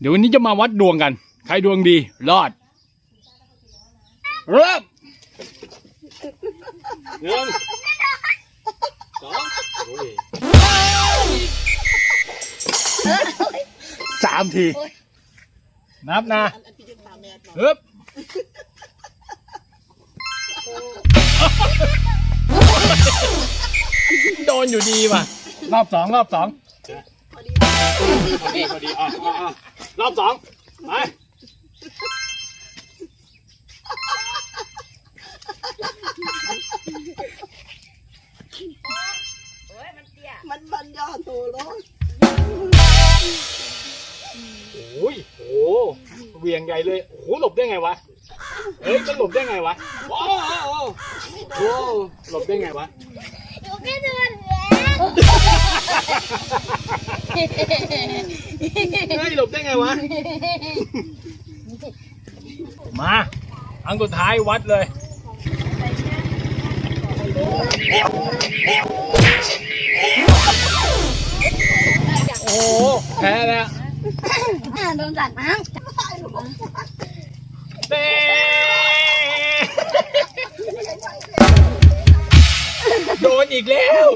เดี๋ยววันนี้จะมาวัดดวงกัน ใครดวงดี รอด เริ่มหนึ่งสองสามที นับนะฮึบโดนอยู่ดีว่ะ รอบสองรอบสอง พอดีพอดีอะอะอะรอบสองไปมันมันย่อตัวลงโอ้ยโอ้เหวียงใหญ่เลยโอ้โหหลบได้ไงวะเฮ้ยจะหลบได้ไงวะโอ้โหโอ้โหหลบได้ไงวะอยู่แค่เดือนแล้ว เฮ้ยหลบได้ไงวะ มาอันสุดท้ายวัดเลยโอ้โหแพ้แล้วโดนจัดมั้งเด้โดนอีกแล้ว